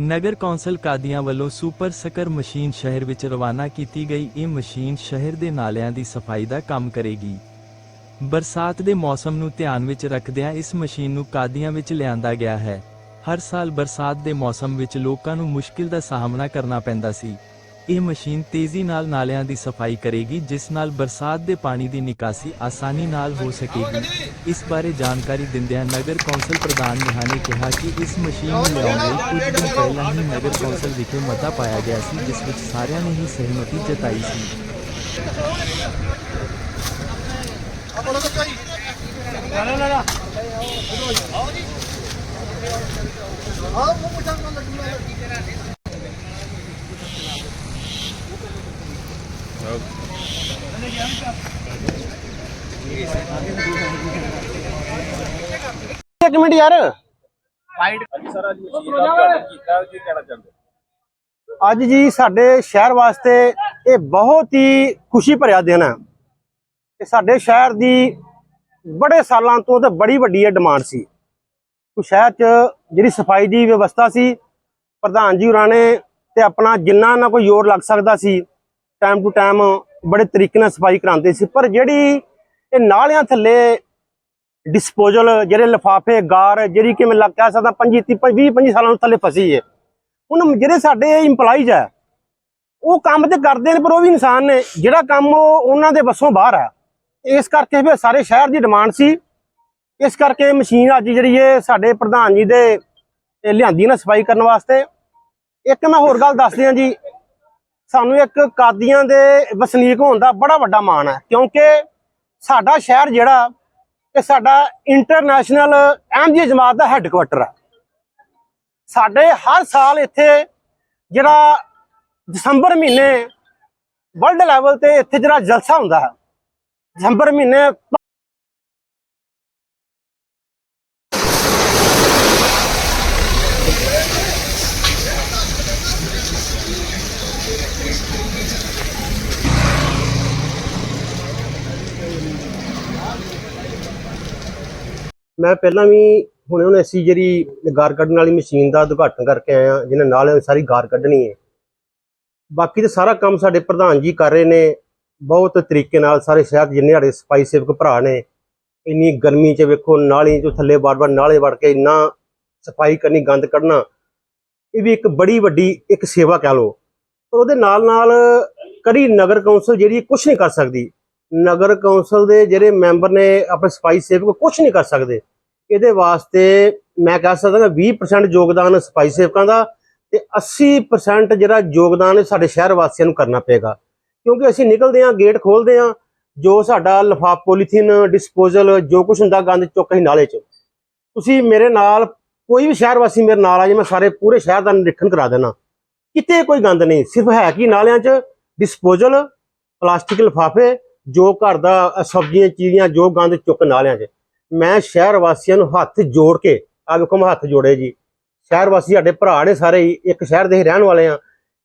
ਨਗਰ council ਕਾਦੀਆਂ ਵੱਲੋਂ super ਸਕਰ machine ਸ਼ਹਿਰ ਵਿੱਚ ਰਵਾਨਾ ਕੀਤੀ ਗਈ। ਇਹ ਮਸ਼ੀਨ ਸ਼ਹਿਰ ਦੇ ਨਾਲਿਆਂ ਦੀ ਸਫ਼ਾਈ ਦਾ ਕੰਮ ਕਰੇਗੀ। ਬਰਸਾਤ ਦੇ ਮੌਸਮ ਨੂੰ ਧਿਆਨ ਵਿੱਚ ਰੱਖਦਿਆਂ ਇਸ ਮਸ਼ੀਨ ਨੂੰ ਕਾਦੀਆਂ ਵਿੱਚ ਲਿਆਂਦਾ ਗਿਆ ਹੈ। ਹਰ ਸਾਲ ਬਰਸਾਤ ਦੇ ਮੌਸਮ ਵਿੱਚ ਲੋਕਾਂ ਨੂੰ ਮੁਸ਼ਕਿਲ ਦਾ ਸਾਹਮਣਾ ਕਰਨਾ ਪੈਂਦਾ ਸੀ। ਇਹ ਮਸ਼ੀਨ ਤੇਜ਼ੀ ਨਾਲ ਨਾਲਿਆਂ ਦੀ ਸਫ਼ਾਈ ਕਰੇਗੀ, ਜਿਸ ਨਾਲ ਬਰਸਾਤ ਦੇ ਪਾਣੀ ਦੀ ਨਿਕਾਸੀ ਆਸਾਨੀ ਨਾਲ ਹੋ ਸਕੇਗੀ। ਇਸ ਬਾਰੇ ਜਾਣਕਾਰੀ ਦਿੰਦਿਆਂ ਨਗਰ ਕੌਂਸਲ ਪ੍ਰਧਾਨ ਨਿਹਾ ਨੇ ਕਿਹਾ ਕਿ ਇਸ ਮਸ਼ੀਨ ਨੂੰ ਲਿਆਉਣ ਲਈ ਕੁਝ ਦਿਨ ਪਹਿਲਾਂ ਹੀ ਨਗਰ ਕੌਂਸਲ ਵਿਖੇ ਮਤਾ ਪਾਇਆ ਗਿਆ ਸੀ, ਜਿਸ ਵਿੱਚ ਸਾਰਿਆਂ ਨੇ ਹੀ ਸਹਿਮਤੀ ਜਤਾਈ ਸੀ। ਇੱਕ ਮਿੰਟ ਯਾਰ। ਅੱਜ ਜੀ ਸਾਡੇ ਸ਼ਹਿਰ ਵਾਸਤੇ ਇਹ ਬਹੁਤ ਹੀ ਖੁਸ਼ੀ ਭਰਿਆ ਦਿਨ ਹੈ। ਤੇ ਸਾਡੇ ਸ਼ਹਿਰ ਦੀ ਬੜੇ ਸਾਲਾਂ ਤੋਂ ਤੇ ਬੜੀ ਵੱਡੀ ਇਹ ਡਿਮਾਂਡ ਸੀ। ਕਿ ਸ਼ਹਿਰ 'ਚ ਜਿਹੜੀ ਸਫ਼ਾਈ ਦੀ ਵਿਵਸਥਾ ਸੀ ਪ੍ਰਧਾਨ ਜੀ ਹੋਰਾਂ ਨੇ ਤੇ ਆਪਣਾ ਜਿੰਨਾ ਨਾ ਕੋਈ ਜ਼ੋਰ ਲੱਗ ਸਕਦਾ ਸੀ ਟਾਈਮ ਟੂ ਟਾਈਮ ਬੜੇ ਤਰੀਕੇ ਨਾਲ ਸਫ਼ਾਈ ਕਰਾਉਂਦੇ ਸੀ। ਪਰ ਜਿਹੜੀ ਇਹ ਨਾਲਿਆਂ ਥੱਲੇ ਡਿਸਪੋਜ਼ਲ ਜਿਹੜੇ ਲਿਫਾਫੇ, ਗਾਰ ਜਿਹੜੀ ਕਿ ਮੈਂ ਲੱਗ ਕਹਿ ਸਕਦਾ 25 30 20 25 ਸਾਲਾਂ ਨੂੰ ਥੱਲੇ ਫਸੀ ਹੈ ਹੁਣ ਜਿਹੜੇ ਸਾਡੇ EMPLOYEES ਹੈ ਉਹ ਕੰਮ ਤੇ ਕਰਦੇ ਨੇ, ਪਰ ਉਹ ਵੀ ਇਨਸਾਨ ਨੇ। ਜਿਹੜਾ ਕੰਮ ਉਹ ਉਹਨਾਂ ਦੇ ਵੱਸੋਂ ਬਾਹਰ ਹੈ ਇਸ ਕਰਕੇ ਫਿਰ ਸਾਰੇ ਸ਼ਹਿਰ ਦੀ ਡਿਮਾਂਡ ਸੀ। ਇਸ ਕਰਕੇ ਮਸ਼ੀਨ ਅੱਜ ਜਿਹੜੀ ਹੈ ਸਾਡੇ ਪ੍ਰਧਾਨ ਜੀ ਦੇ ਲਿਆਂਦੀ ਨਾ ਸਫ਼ਾਈ ਕਰਨ ਵਾਸਤੇ। ਇੱਕ ਮੈਂ ਹੋਰ ਗੱਲ ਦੱਸ ਦਿਆਂ ਜੀ। ਸਾਨੂੰ ਇੱਕ ਕਾਦੀਆਂ ਦੇ ਵਸਨੀਕ ਹੋਣ ਦਾ ਬੜਾ ਵੱਡਾ ਮਾਣ ਹੈ ਕਿਉਂਕਿ ਸਾਡਾ ਸ਼ਹਿਰ ਜਿਹੜਾ ਇਹ ਸਾਡਾ ਇੰਟਰਨੈਸ਼ਨਲ ਅਹਿਮਦੀਆ ਜਮਾਤ ਦਾ ਹੈੱਡਕੁਆਟਰ ਹੈ ਸਾਡੇ ਹਰ ਸਾਲ ਇੱਥੇ ਜਿਹੜਾ ਦਸੰਬਰ ਮਹੀਨੇ ਵਰਲਡ ਲੈਵਲ ਤੇ ਇੱਥੇ ਜਿਹੜਾ ਜਲਸਾ ਹੁੰਦਾ ਹੈ, ਦਸੰਬਰ ਮਹੀਨੇ ਮੈਂ ਪਹਿਲਾਂ ਵੀ ਹੁਣੇ ਹੁਣ ਅਸੀਂ ਜਿਹੜੀ ਗਾਰ ਕੱਢਣ ਵਾਲੀ ਮਸ਼ੀਨ ਦਾ ਉਦਘਾਟਨ ਕਰਕੇ ਆਇਆ ਆ ਜਿਹਨੇ ਨਾਲ ਸਾਰੀ ਗਾਰ ਕੱਢਣੀ ਹੈ। ਬਾਕੀ ਤਾਂ ਸਾਰਾ ਕੰਮ ਸਾਡੇ ਪ੍ਰਧਾਨ ਜੀ ਕਰ ਰਹੇ ਨੇ। ਬਹੁਤ ਤਰੀਕੇ ਨਾਲ ਸਾਰੇ ਸ਼ਹਿਰ ਜਿੰਨੇ ਸਾਡੇ ਸਫ਼ਾਈ ਸੇਵਕ ਭਰਾ ਨੇ, ਇੰਨੀ ਗਰਮੀ 'ਚ ਵੇਖੋ, ਨਾਲੀ 'ਚੋਂ ਥੱਲੇ ਬਾਰ-ਬਾਰ ਨਾਲੇ ਵੜ ਕੇ ਇੰਨਾ ਸਫ਼ਾਈ ਕਰਨੀ, ਗੰਦ ਕੱਢਣਾ, ਇਹ ਵੀ ਇੱਕ ਬੜੀ ਵੱਡੀ ਇੱਕ ਸੇਵਾ ਕਹਿ ਲਓ। ਪਰ ਉਹਦੇ ਨਾਲ ਨਾਲ ਕਰੀ ਨਗਰ ਕੌਂਸਲ ਜਿਹੜੀ ਕੁਝ ਨਹੀਂ ਕਰ ਸਕਦੀ। ਨਗਰ ਕੌਂਸਲ ਦੇ ਜਿਹੜੇ ਮੈਂਬਰ ਨੇ ਆਪਣੇ ਸਫ਼ਾਈ ਸੇਵਕ ਕੁਝ ਨਹੀਂ ਕਰ ਸਕਦੇ। ਇਹਦੇ ਵਾਸਤੇ ਮੈਂ ਕਹਿ ਸਕਦਾ ਕਿ 20% ਯੋਗਦਾਨ ਸਫ਼ਾਈ ਸੇਵਕਾਂ ਦਾ ਤੇ 80% ਜਿਹੜਾ ਯੋਗਦਾਨ ਸਾਡੇ ਸ਼ਹਿਰ ਵਾਸੀਆਂ ਨੂੰ ਕਰਨਾ ਪਏਗਾ। ਕਿਉਂਕਿ ਅਸੀਂ ਨਿਕਲਦੇ ਹਾਂ, ਗੇਟ ਖੋਲਦੇ ਹਾਂ, ਜੋ ਸਾਡਾ ਲਿਫਾਫ ਪੋਲੀਥੀਨ ਡਿਸਪੋਜ਼ਲ ਜੋ ਕੁਝ ਹੁੰਦਾ ਗੰਦ ਚੁੱਕ ਅਸੀਂ ਨਾਲੇ 'ਚ। ਤੁਸੀਂ ਮੇਰੇ ਨਾਲ, ਕੋਈ ਵੀ ਸ਼ਹਿਰ ਵਾਸੀ ਮੇਰੇ ਨਾਲ ਆ ਜੇ, ਮੈਂ ਸਾਰੇ ਪੂਰੇ ਸ਼ਹਿਰ ਦਾ ਨਿਰੀਖਣ ਕਰਾ ਦੇਣਾ ਕਿਤੇ ਕੋਈ ਗੰਦ ਨਹੀਂ, ਸਿਰਫ ਹੈ ਕਿ ਨਾਲਿਆਂ 'ਚ? ਡਿਸਪੋਜ਼ਲ, ਪਲਾਸਟਿਕ ਲਿਫਾਫੇ ਜੋ ਘਰ ਦਾ ਸਬਜ਼ੀਆਂ ਚੀਰੀਆਂ ਜੋ ਗੰਦ ਚੁੱਕ ਨਾਲਿਆਂ 'ਚ ਮੈਂ ਸ਼ਹਿਰ ਵਾਸੀਆਂ ਨੂੰ ਹੱਥ ਜੋੜ ਕੇ ਆ ਵੇਖੋ ਮੈਂ ਹੱਥ ਜੋੜੇ ਜੀ। ਸ਼ਹਿਰ ਵਾਸੀ ਸਾਡੇ ਭਰਾ ਨੇ ਸਾਰੇ ਹੀ, ਇੱਕ ਸ਼ਹਿਰ ਦੇ ਹੀ ਰਹਿਣ ਵਾਲੇ ਆ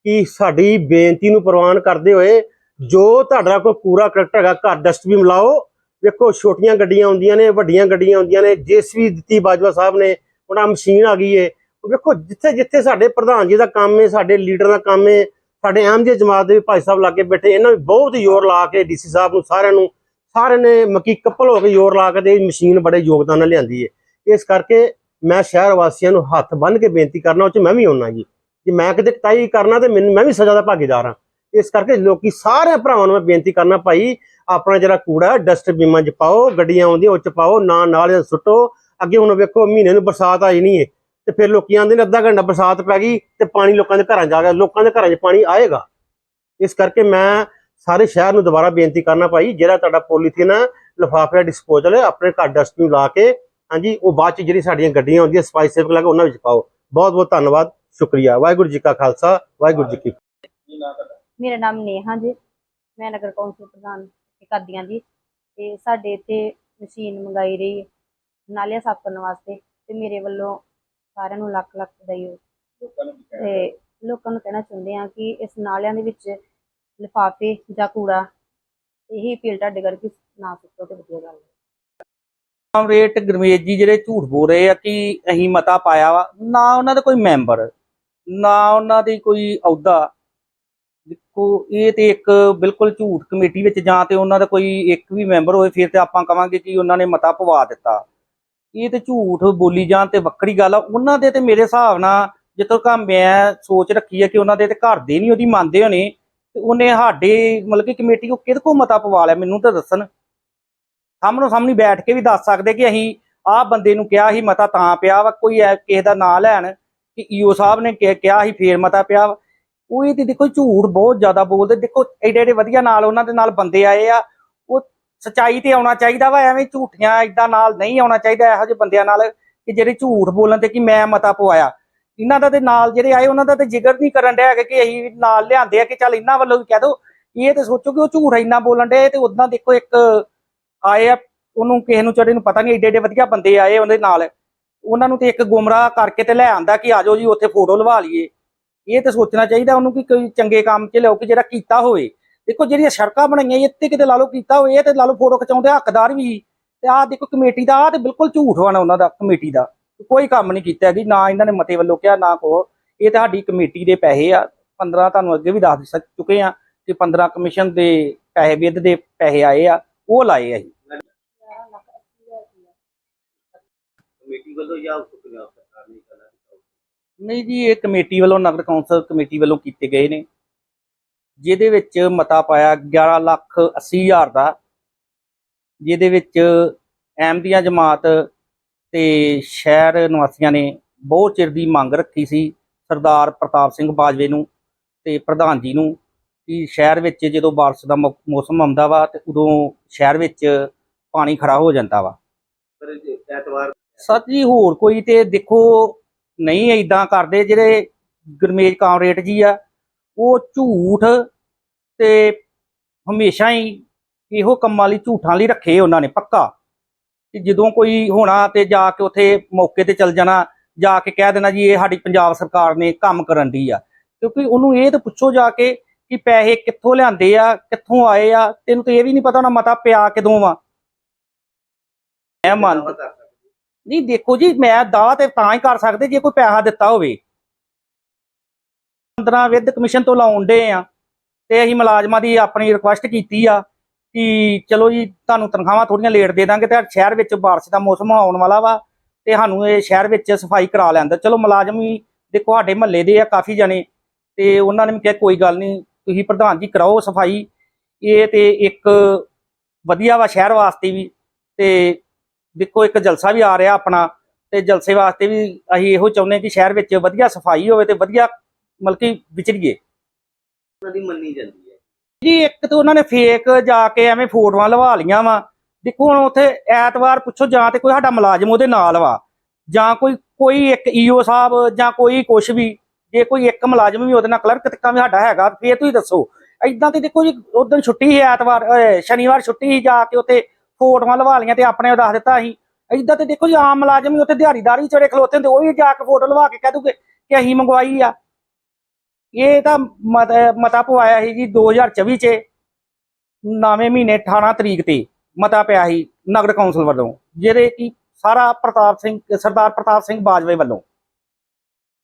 ਕਿ ਸਾਡੀ ਬੇਨਤੀ ਨੂੰ ਪ੍ਰਵਾਨ ਕਰਦੇ ਹੋਏ ਜੋ ਤੁਹਾਡਾ ਕੋਈ ਪੂਰਾ ਕਰੈਕਟ ਹੈਗਾ ਘਰ ਡਸਟਬਿਨ ਲਾਓ। ਵੇਖੋ ਛੋਟੀਆਂ ਗੱਡੀਆਂ ਆਉਂਦੀਆਂ ਨੇ ਵੱਡੀਆਂ ਗੱਡੀਆਂ ਆਉਂਦੀਆਂ ਨੇ ਜੇਸਵੀ ਦਿੱਤੀ ਬਾਜਵਾ ਸਾਹਿਬ ਨੇ ਉਹਨਾਂ ਮਸ਼ੀਨ ਆ ਗਈ ਏ। ਵੇਖੋ ਜਿੱਥੇ ਜਿੱਥੇ ਸਾਡੇ ਪ੍ਰਧਾਨ ਜੀ ਦਾ ਕੰਮ ਏ ਸਾਡੇ ਲੀਡਰ ਦਾ ਕੰਮ ਏ ਸਾਡੇ ਅਹਿਮਦੀਆ ਜਮਾਤ ਦੇ ਵੀ ਭਾਈ ਸਾਹਿਬ ਲਾਗੇ ਬੈਠੇ, ਇਹਨਾਂ ਵੀ ਬਹੁਤ ਜ਼ੋਰ ਲਾ ਕੇ ਡੀਸੀ ਸਾਹਿਬ ਨੂੰ ਸਾਰਿਆਂ ਨੂੰ, ਸਾਰਿਆਂ ਨੇ ਮੱਕੀ ਕੱਪਲ ਹੋ ਕੇ ਜ਼ੋਰ ਲਾ ਕੇ ਤੇ ਮਸ਼ੀਨ ਬੜੇ ਯੋਗਦਾਨ ਨਾਲ ਲਿਆਂਦੀ ਹੈ ਇਸ ਕਰਕੇ ਮੈਂ ਸ਼ਹਿਰ ਵਾਸੀਆਂ ਨੂੰ ਹੱਥ ਬੰਨ੍ਹ ਕੇ ਬੇਨਤੀ ਕਰਨਾ, ਉਹ ਚ ਮੈਂ ਵੀ ਆਉਣਾ ਜੀ। ਜੇ ਮੈਂ ਕਿਤੇ ਕਤਾਈ ਕਰਨਾ ਤੇ ਮੈਨੂੰ, ਮੈਂ ਵੀ ਸਜ਼ਾ ਦਾ ਭਾਗੀਦਾਰ ਹਾਂ। ਇਸ ਕਰਕੇ ਲੋਕੀ ਸਾਰੇ ਭਰਾਵਾਂ ਨੂੰ ਮੈਂ ਬੇਨਤੀ ਕਰਨਾ ਭਾਈ, ਆਪਣਾ ਜਿਹੜਾ ਕੂੜਾ ਡਸਟਬਿਨਾਂ 'ਚ ਪਾਓ, ਗੱਡੀਆਂ ਆਉਂਦੀਆਂ ਉਹ 'ਚ ਪਾਓ, ਨਾ ਨਾਲੇ ਸੁੱਟੋ। ਅੱਗੇ ਹੁਣ ਵੇਖੋ, ਮਹੀਨੇ ਨੂੰ ਬਰਸਾਤ ਆਈ ਨਹੀਂ ਹੈ ਤੇ ਫਿਰ ਲੋਕੀ ਆਂਦੇ ਨੇ ਅੱਧਾ ਘੰਟਾ ਬਰਸਾਤ ਪੈ ਗਈ ਤੇ ਪਾਣੀ ਲੋਕਾਂ ਦੇ ਘਰਾਂ 'ਚ ਆ ਗਿਆ ਲੋਕਾਂ ਦੇ ਘਰਾਂ 'ਚ ਪਾਣੀ ਆਏਗਾ। ਇਸ ਕਰਕੇ ਮੈਂ ਸਾਰੇ ਸ਼ਹਿਰ ਨੂੰ ਦੁਬਾਰਾ ਬੇਨਤੀ ਕਰਨਾ ਭਾਈ ਜਿਹੜਾ ਤੁਹਾਡਾ ਪੋਲੀਥੀਨ ਲਿਫਾਫੇ ਡਿਸਪੋਜ਼ਲ ਹੈ ਆਪਣੇ ਘਰ ਡਸਟਬਿਨ ਲਾ ਕੇ ਹਾਂਜੀ ਉਹ ਬਾਅਦ 'ਚ ਜਿਹੜੀ ਸਾਡੀਆਂ ਗੱਡੀਆਂ ਆਉਂਦੀਆਂ ਸਫ਼ਾਈ ਸੇਵਕ ਲਾ ਕੇ ਉਹਨਾਂ ਵਿੱਚ ਪਾਓ। ਬਹੁਤ ਬਹੁਤ ਧੰਨਵਾਦ ਸ਼ੁਕਰੀਆ। ਵਾਹਿਗੁਰੂ ਜੀ ਕਾ ਖਾਲਸਾ ਵਾਹਿਗੁਰੂ ਜੀ ਕੀ ਫਤਿਹ। ਮੇਰਾ ਨਾਮ ਨੇਹਾ ਜੀ। ਮੈਂ ਨਗਰ ਕੌਂਸਲ ਪ੍ਰਧਾਨ ਕਰਦੀਆਂ ਜੀ। ਤੇ ਸਾਡੇ ਇੱਥੇ ਮਸ਼ੀਨ ਮੰਗਾਈ ਰਹੀ ਹੈ ਨਾਲੀਆਂ ਸਾਫ਼ ਕਰਨ ਵਾਸਤੇ ਤੇ ਮੇਰੇ ਵੱਲੋਂ ਸਾਰਿਆਂ ਨੂੰ ਲੱਖ ਲੱਖ ਵਧਾਈ ਹੋ ਤੇ ਲੋਕਾਂ ਨੂੰ ਕਹਿਣਾ ਚਾਹੁੰਦੇ ਆ ਕਿ ਇਸ ਨਾਲਿਆਂ ਦੇ ਵਿੱਚ ਲਿਫਾਫੇ ਜਾਂ ਕੂੜਾ ਇਹੀ ਅਪੀਲ ਤੁਹਾਡੇ ਕਰਕੇ ਨਾ ਸੁੱਟੋ ਤੇ ਵਧੀਆ ਗੱਲ ਹੈ। ਕਾਮਰੇਟ ਗਰਮੇਜ ਜੀ ਜਿਹੜੇ ਝੂਠ ਬੋਲ ਰਹੇ ਆ ਕਿ ਅਸੀਂ ਮਤਾ ਪਾਇਆ ਵਾ ਨਾ ਉਹਨਾਂ ਦਾ ਕੋਈ ਮੈਂਬਰ ਨਾ ਉਹਨਾਂ ਦੀ ਕੋਈ ਅਹੁਦਾ। ਦੇਖੋ ਇਹ ਤੇ ਇੱਕ ਬਿਲਕੁਲ ਝੂਠ ਕਮੇਟੀ ਵਿੱਚ ਜਾਂ ਤੇ ਉਹਨਾਂ ਦਾ ਕੋਈ ਇੱਕ ਵੀ ਮੈਂਬਰ ਹੋਵੇ ਫਿਰ ਤੇ ਆਪਾਂ ਕਵਾਂਗੇ ਕਿ ਉਹਨਾਂ ਨੇ ਮਤਾ ਪਵਾ ਦਿੱਤਾ। ਇਹ ਤੇ ਝੂਠ ਬੋਲੀ ਜਾਣ ਤੇ ਵੱਖਰੀ ਗੱਲ ਆ, ਉਹਨਾਂ ਦੇ ਤੇ ਮੇਰੇ ਹਿਸਾਬ ਨਾਲ ਜਿੱਥੋਂ ਤੱਕ ਮੈਂ ਸੋਚ ਰੱਖੀ ਹੈ ਕਿ ਉਹਨਾਂ ਦੇ ਤੇ ਘਰ ਦੇ ਨਹੀਂ ਉਹਦੀ ਮੰਨਦੇ ਹੋਣੇ, ਤੇ ਉਹਨੇ ਸਾਡੇ ਮਤਲਬ ਕਿ ਕਮੇਟੀ ਕੋ ਕਿਹਦੇ ਕੋ ਮਤਾ ਪਵਾ ਲਿਆ ਮੈਨੂੰ ਤਾਂ ਦੱਸਣ। ਸਾਹਮਣੋ ਸਾਹਮਣੇ ਬੈਠ ਕੇ ਵੀ ਦੱਸ ਸਕਦੇ ਕਿ ਅਸੀਂ ਆਹ ਬੰਦੇ ਨੂੰ ਕਿਹਾ ਸੀ ਮਤਾ ਤਾਂ ਪਿਆ ਵਾ, ਕੋਈ ਕਿਸੇ ਦਾ ਨਾਂ ਲੈਣ ਕਿ ਈਓ ਸਾਹਿਬ ਨੇ ਕਿਹਾ ਸੀ ਫੇਰ ਮਤਾ ਪਿਆ ਵਾ। ਉਹ ਇਹ ਤੇ ਦੇਖੋ ਝੂਠ ਬਹੁਤ ਜ਼ਿਆਦਾ ਬੋਲਦੇ, ਦੇਖੋ ਐਡੇ ਐਡੇ ਵਧੀਆ ਨਾਲ ਉਹਨਾਂ ਦੇ ਨਾਲ ਬੰਦੇ ਆਏ ਆ ਸਚਾਈ ਤੇ ਆਉਣਾ ਚਾਹੀਦਾ ਵਾ, ਐਵੇਂ ਝੂਠੀਆਂ ਇਦਾਂ ਨਾਲ ਨਹੀਂ ਆਉਣਾ ਚਾਹੀਦਾ ਇਹੋ ਜਿਹੇ ਬੰਦਿਆਂ ਨਾਲ ਕਿ ਜਿਹੜੇ ਝੂਠ ਬੋਲਣ ਤੇ ਕਿ ਮੈਂ ਮਤਾ ਪਵਾਇਆ। ਇਹਨਾਂ ਦਾ ਤੇ ਨਾਲ ਜਿਹੜੇ ਆਏ, ਉਹਨਾਂ ਦਾ ਤੇ ਜਿਗਰ ਨਹੀਂ ਕਰਨ ਡਿਆ ਕਿ ਅਸੀਂ ਨਾਲ ਲਿਆਂਦੇ ਆ ਕਿ ਚੱਲ ਇਹਨਾਂ ਵੱਲੋਂ ਵੀ ਕਹਿ ਦੋ। ਇਹ ਤੇ ਸੋਚੋ ਕਿ ਉਹ ਝੂਠ ਇੰਨਾ ਬੋਲਣ ਡਿਆ ਤੇ ਉਦਾਂ ਦੇਖੋ ਇੱਕ ਆਏ ਆ, ਉਹਨੂੰ ਕਿਸੇ ਨੂੰ ਚੜੇ ਨੂੰ ਪਤਾ ਨਹੀਂ ਏਡੇ ਏਡੇ ਵਧੀਆ ਬੰਦੇ ਆਏ ਉਹਦੇ ਨਾਲ। ਉਹਨਾਂ ਨੂੰ ਤੇ ਇੱਕ ਗੁੰਮਰਾਹ ਕਰਕੇ ਤੇ ਲੈ ਆਂਦਾ ਕਿ ਆਜੋ ਜੀ, ਉੱਥੇ ਫੋਟੋ ਲਵਾ ਲਈਏ। ਇਹ ਤੇ ਸੋਚਣਾ ਚਾਹੀਦਾ ਉਹਨੂੰ ਕਿ ਕੋਈ ਚੰਗੇ ਕੰਮ 'ਚ ਲਿਆਓ ਕਿ ਜਿਹੜਾ ਕੀਤਾ ਹੋਵੇ। ਦੇਖੋ ਜਿਹੜੀਆਂ ਸੜਕਾਂ ਬਣਾਈਆਂ ਇੱਥੇ ਕਿਤੇ ਲਾ ਲਓ ਕੀਤਾ ਇਹ ਤੇ ਲਾ ਲਓ ਫੋਟੋ ਖਿਚਾਉਂਦੇ ਹੱਕਦਾਰ ਵੀ ਤੇ ਆਹ ਦੇਖੋ ਕਮੇਟੀ ਦਾ ਆਹ ਤੇ ਬਿਲਕੁਲ ਝੂਠ ਵਾਣਾ ਉਹਨਾਂ ਦਾ ਕਮੇਟੀ ਦਾ। ਕੋਈ ਕੰਮ ਨਹੀਂ ਕੀਤਾ ਜੀ ਨਾ ਇਹਨਾਂ ਨੇ ਮਤੇ ਵੱਲੋਂ ਕਿਹਾ ਨਾ ਕੋ ਇਹ ਤਾਂ ਸਾਡੀ ਕਮੇਟੀ ਦੇ ਪੈਸੇ ਆ। 15 ਤੁਹਾਨੂੰ ਅੱਗੇ ਵੀ ਦੱਸ ਚੁੱਕੇ ਆ ਕਿ 15 ਕਮਿਸ਼ਨ ਦੇ ਪੈਸੇ ਵਿਦ ਦੇ ਪੈਸੇ ਆਏ ਆ ਉਹ ਲਾਏ ਆ ਜੀ ਕਮੇਟੀ ਵੱਲੋਂ ਜਾਂ ਪੰਜਾਬ ਸਰਕਾਰ ਨੇ ਕਰਨਾ ਨਹੀਂ ਜੀ ਇਹ ਕਮੇਟੀ ਵੱਲੋਂ ਨਗਰ ਕੌਂਸਲ ਕਮੇਟੀ ਵੱਲੋਂ ਕੀਤੇ ਗਏ ਨੇ। ਜਿਹਦੇ ਵਿੱਚ ਮਤਾ ਪਾਇਆ 11 ਲੱਖ 80 ਹਜ਼ਾਰ ਦਾ ਜਿਹਦੇ ਵਿੱਚ ਅਹਿਮਦੀਆ ਜਮਾਤ ਤੇ ਸ਼ਹਿਰ ਨਿਵਾਸੀਆਂ ਨੇ ਬਹੁਤ ਚਿਰ ਦੀ ਮੰਗ ਰੱਖੀ ਸੀ ਸਰਦਾਰ ਪ੍ਰਤਾਪ ਸਿੰਘ ਬਾਜਵੇ ਨੂੰ ਤੇ ਪ੍ਰਧਾਨ ਜੀ ਨੂੰ ਕਿ ਸ਼ਹਿਰ ਵਿੱਚ ਜਦੋਂ ਬਾਰਿਸ਼ ਦਾ ਮੌਸਮ ਆਉਂਦਾ ਵਾ ਤੇ ਉਦੋਂ ਸ਼ਹਿਰ ਵਿੱਚ ਪਾਣੀ ਖੜਾ ਹੋ ਜਾਂਦਾ ਵਾ। ਸਰ ਜੀ ਹੋਰ ਕੋਈ ਤੇ ਦੇਖੋ ਨਹੀਂ ਏਦਾਂ ਕਰਦੇ ਜਿਹੜੇ ਗਰਮੇਜ ਕਾਮਰੇਟ ਜੀ ਆ। ਉਹ ਝੂਠ ਤੇ ਹਮੇਸ਼ਾ ਹੀ ਇਹੋ ਕੰਮਾਂ ਲਈ ਝੂਠਾਂ ਲਈ ਰੱਖੇ ਉਹਨਾਂ ਨੇ ਪੱਕਾ। ਕਿ ਜਦੋਂ ਕੋਈ ਹੋਣਾ ਤੇ ਜਾ ਕੇ ਉੱਥੇ ਮੌਕੇ ਤੇ ਚਲ ਜਾਣਾ ਜਾ ਕੇ ਕਹਿ ਦੇਣਾ ਜੀ ਇਹ ਸਾਡੀ ਪੰਜਾਬ ਸਰਕਾਰ ਨੇ ਕੰਮ ਕਰਨ ਦੀ ਆ। ਕਿਉਂਕਿ ਉਹਨੂੰ ਇਹ ਤਾਂ ਪੁੱਛੋ ਜਾ ਕੇ ਕਿ ਪੈਸੇ ਕਿੱਥੋਂ ਲਿਆਂਦੇ ਆ ਕਿੱਥੋਂ ਆਏ ਆ ਤੈਨੂੰ ਤਾਂ ਇਹ ਵੀ ਨਹੀਂ ਪਤਾ ਉਹਨਾਂ ਮਤਾ ਪਿਆ ਕਿਦੋਂ ਵਾ ਮੈਂ ਮੰਨ ਨਹੀਂ ਦੇਖੋ ਜੀ ਮੈਂ ਦਾਅਵਾ ਤੇ ਤਾਂ ਹੀ ਕਰ ਸਕਦੇ ਜੇ ਕੋਈ ਪੈਸਾ ਦਿੱਤਾ ਹੋਵੇ। 15 ਵਿੱਦ ਕਮਿਸ਼ਨ ਤੋਂ ਲਾਉਣ ਦੇ ਆ ਤੇ ਅਸੀਂ ਮੁਲਾਜ਼ਮਾਂ ਦੀ ਆਪਣੀ ਰਿਕੁਐਸਟ ਕੀਤੀ ਆ ਕਿ ਚਲੋ ਜੀ, ਤੁਹਾਨੂੰ ਤਨਖਾਹਾਂ ਥੋੜੀਆਂ ਲੇਟ ਦੇ ਦਾਂਗੇ ਤੇ ਸ਼ਹਿਰ ਵਿੱਚ ਬਾਰਿਸ਼ ਦਾ ਮੌਸਮ ਆਉਣ ਵਾਲਾ ਵਾ ਤੇ ਸਾਨੂੰ ਇਹ ਸ਼ਹਿਰ ਵਿੱਚ ਸਫ਼ਾਈ ਕਰਾ ਲੈਂਦਾ ਚਲੋ ਮੁਲਾਜ਼ਮ ਵੀ ਦੇਖੋ ਸਾਡੇ ਮਹੱਲੇ ਦੇ ਆ ਕਾਫੀ ਜਣੇ ਤੇ ਉਹਨਾਂ ਨੇ ਵੀ ਕਿਹਾ ਕੋਈ ਗੱਲ ਨਹੀਂ, ਤੁਸੀਂ ਪ੍ਰਧਾਨ ਜੀ ਕਰਾਓ ਸਫ਼ਾਈ। ਇਹ ਤੇ ਇੱਕ ਵਧੀਆ ਵਾ ਸ਼ਹਿਰ ਵਾਸਤੇ ਵੀ ਤੇ ਦੇਖੋ ਇੱਕ ਜਲਸਾ ਵੀ ਆ ਰਿਹਾ ਆਪਣਾ ਤੇ ਜਲਸੇ ਵਾਸਤੇ ਵੀ ਅਸੀਂ ਇਹੋ ਚਾਹੁੰਦੇ ਹਾਂ ਕਿ ਸ਼ਹਿਰ ਵਿੱਚ ਵਧੀਆ ਸਫ਼ਾਈ ਹੋਵੇ ਤੇ ਵਧੀਆ ਮਤਲਬ ਕਿ ਵਿਚਰੀਏ ਉਹਨਾਂ ਦੀ ਮੰਨੀ ਜਾਂਦੀ ਹੈ। ਜੀ ਇੱਕ ਤਾਂ ਉਹਨਾਂ ਨੇ ਫੇਕ ਜਾ ਕੇ ਐਵੇਂ ਫੋਟੋਆਂ ਲਵਾ ਲੀਆਂ ਵਾ। ਦੇਖੋ ਹੁਣ ਉੱਥੇ ਐਤਵਾਰ ਪੁੱਛੋ ਜਾਂ ਤੇ ਕੋਈ ਸਾਡਾ ਮੁਲਾਜ਼ਮ ਉਹਦੇ ਨਾਲ ਵਾ ਜਾਂ ਕੋਈ ਕੋਈ ਇੱਕ ਈਓ ਸਾਹਿਬ ਜਾਂ ਕੋਈ ਕੁਛ ਵੀ ਜੇ ਕੋਈ ਇੱਕ ਮੁਲਾਜ਼ਮ ਵੀ ਉਹਦੇ ਨਾਲ ਕਲਰਕ ਤੱਕਾਂ ਵੀ ਸਾਡਾ ਹੈਗਾ ਫੇਰ ਤੁਸੀਂ ਦੱਸੋ। ਐਦਾਂ ਤੇ ਦੇਖੋ ਜੀ ਉਦੋਂ ਛੁੱਟੀ ਸੀ ਐਤਵਾਰ ਸ਼ਨੀਵਾਰ ਛੁੱਟੀ ਸੀ ਜਾ ਕੇ ਉੱਥੇ ਫੋਟੋਆਂ ਲਵਾ ਲੀਆਂ ਤੇ ਆਪਣੇ ਉਹ ਦੱਸ ਦਿੱਤਾ ਸੀ। ਐਦਾਂ ਤੇ ਦੇਖੋ ਜੀ ਆਮ ਮੁਲਾਜ਼ਮ ਵੀ ਉੱਥੇ ਦਿਹਾੜੀਦਾਰ ਵੀ ਚੜੇ ਖਲੋਤੇ ਹੁੰਦੇ ਉਹ ਵੀ ਜਾ ਕੇ ਫੋਟੋ ਲਵਾ ਕੇ ਕਹਿ ਦੂਗੇ ਕਿ ਅਸੀਂ ਮੰਗਵਾਈ ਆ। ਇਹ ਤਾਂ ਮਤਾ ਪਵਾਇਆ ਸੀ ਜੀ 2024 ਚ, ਨਵੇਂ ਮਹੀਨੇ 18 ਤਰੀਕ ਤੇ ਮਤਾ ਪਿਆ ਸੀ ਨਗਰ ਕੌਂਸਲ ਵੱਲੋਂ, ਜਿਹਦੇ ਕਿ ਸਾਰਾ ਪ੍ਰਤਾਪ ਸਿੰਘ, ਸਰਦਾਰ ਪ੍ਰਤਾਪ ਸਿੰਘ ਬਾਜਵੇ ਵੱਲੋਂ।